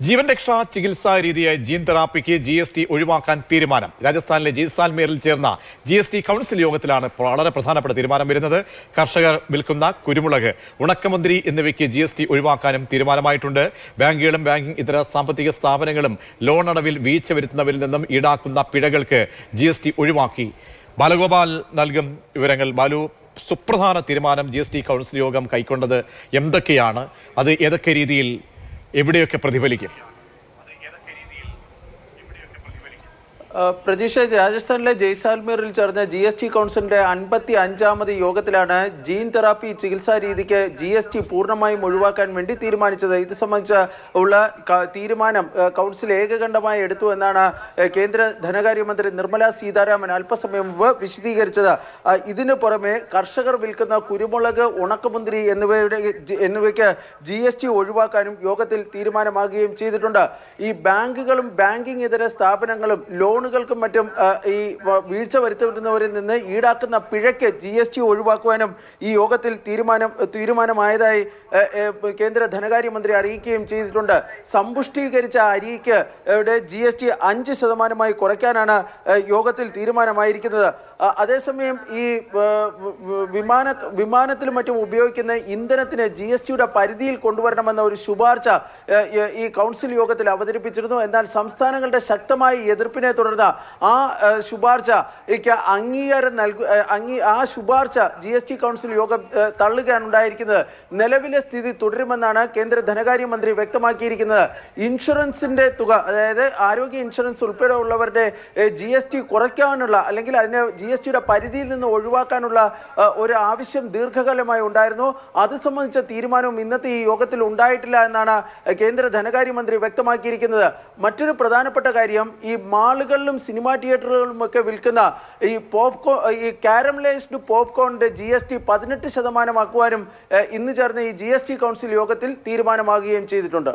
ജീവൻ രക്ഷാ ചികിത്സാ രീതിയായ ജീൻ തെറാപ്പിക്ക് ജി എസ് ടി ഒഴിവാക്കാൻ തീരുമാനം. രാജസ്ഥാനിലെ ജീസാൽമേറിൽ ചേർന്ന ജി എസ് ടി കൗൺസിൽ യോഗത്തിലാണ് വളരെ പ്രധാനപ്പെട്ട തീരുമാനം വരുന്നത്. കർഷകർ വിൽക്കുന്ന കുരുമുളക് ഉണക്കമന്ത്രി എന്നിവയ്ക്ക് ജി എസ് ടി ഒഴിവാക്കാനും തീരുമാനമായിട്ടുണ്ട്. ബാങ്കുകളും ബാങ്കിംഗ് ഇതര സാമ്പത്തിക സ്ഥാപനങ്ങളും ലോൺ അടവിൽ വീഴ്ച വരുത്തുന്നവരിൽ നിന്നും ഈടാക്കുന്ന പിഴകൾക്ക് ജി എസ് ടി ഒഴിവാക്കി. ബാലഗോപാൽ നൽകും വിവരങ്ങൾ. ബാലു സുപ്രധാന തീരുമാനം ജി എസ് ടി കൗൺസിൽ യോഗം കൈക്കൊണ്ടത് എന്തൊക്കെയാണ്? അത് ഏതൊക്കെ രീതിയിൽ എവിടെയൊക്കെ പ്രതിഫലിക്കും? പ്രതീക്ഷ രാജസ്ഥാനിലെ ജയ്സാൽമീറിൽ ചേർന്ന ജി എസ് ടി കൗൺസിലിന്റെ അൻപത്തി അഞ്ചാമത് യോഗത്തിലാണ് ജീൻ തെറാപ്പി ചികിത്സാ രീതിക്ക് ജി എസ് ടി പൂർണമായും ഒഴിവാക്കാൻ വേണ്ടി തീരുമാനിച്ചത്. ഇത് സംബന്ധിച്ച ഉള്ള തീരുമാനം കൗൺസിൽ ഏകകണ്ഠമായി എടുത്തു എന്നാണ് കേന്ദ്ര ധനകാര്യമന്ത്രി നിർമ്മല സീതാരാമൻ അല്പസമയം മുമ്പ് വിശദീകരിച്ചത്. ഇതിനു പുറമെ കർഷകർ വിൽക്കുന്ന കുരുമുളക് ഉണക്കമുന്തിരി എന്നിവയുടെ എന്നിവയ്ക്ക് ജി എസ് ടി ഒഴിവാക്കാനും യോഗത്തിൽ തീരുമാനമാകുകയും ചെയ്തിട്ടുണ്ട്. ഈ ബാങ്കുകളും ബാങ്കിംഗ് ഇതര സ്ഥാപനങ്ങളും ലോണുകൾക്കും മറ്റും ഈ വീഴ്ച വരുത്തുന്നവരിൽ നിന്ന് ഈടാക്കുന്ന പിഴയ്ക്ക് ജി എസ് ടി ഒഴിവാക്കുവാനും ഈ യോഗത്തിൽ തീരുമാനം തീരുമാനമായതായി കേന്ദ്ര ധനകാര്യമന്ത്രി അറിയിക്കുകയും ചെയ്തിട്ടുണ്ട്. സമ്പുഷ്ടീകരിച്ച അരിക്ക് ജി എസ് ടി അഞ്ച് ശതമാനമായി കുറയ്ക്കാനാണ് യോഗത്തിൽ തീരുമാനമായിരിക്കുന്നത്. അതേസമയം ഈ വിമാന വിമാനത്തിലും മറ്റും ഉപയോഗിക്കുന്ന ഇന്ധനത്തിന് ജി എസ് ടിയുടെ പരിധിയിൽ കൊണ്ടുവരണമെന്ന ഒരു ശുപാർശ ഈ- കൗൺസിൽ യോഗത്തിൽ അവതരിപ്പിച്ചിരുന്നു. എന്നാൽ സംസ്ഥാനങ്ങളുടെ ശക്തമായ എതിർപ്പിനെ തുടർന്ന് ആ ശുപാർശ അംഗീകാരം നൽകു അംഗീ ആ ശുപാർശ ജി എസ് ടി കൗൺസിൽ യോഗം തള്ളുകയാണുണ്ടായിരിക്കുന്നത്. നിലവിലെ സ്ഥിതി തുടരുമെന്നാണ് കേന്ദ്ര ധനകാര്യമന്ത്രി വ്യക്തമാക്കിയിരിക്കുന്നത്. ഇൻഷുറൻസിന്റെ തുക അതായത് ആരോഗ്യ ഇൻഷുറൻസ് ഉൾപ്പെടെ ഉള്ളവരുടെ ജി എസ് ടി കുറയ്ക്കാനുള്ള അല്ലെങ്കിൽ അതിനെ ജി എസ് ടിയുടെ പരിധിയിൽ നിന്ന് ഒഴിവാക്കാനുള്ള ഒരു ആവശ്യം ദീർഘകാലമായി ഉണ്ടായിരുന്നു. അത് സംബന്ധിച്ച തീരുമാനവും ഇന്നത്തെ ഈ യോഗത്തിൽ ഉണ്ടായിട്ടില്ല എന്നാണ് കേന്ദ്ര ധനകാര്യമന്ത്രി വ്യക്തമാക്കിയിരിക്കുന്നത്. മറ്റൊരു പ്രധാനപ്പെട്ട കാര്യം ഈ മാളുകളിലും സിനിമാ തിയേറ്ററുകളിലും ഒക്കെ വിൽക്കുന്ന ഈ പോപ്കോൺ ഈ കാരമലൈസ്ഡ് പോപ്കോണിന്റെ ജി എസ് ടി പതിനെട്ട് ശതമാനമാക്കുവാനും ഇന്ന് ചേർന്ന ഈ ജി എസ് ടി കൗൺസിൽ യോഗത്തിൽ തീരുമാനമാകുകയും ചെയ്തിട്ടുണ്ട്.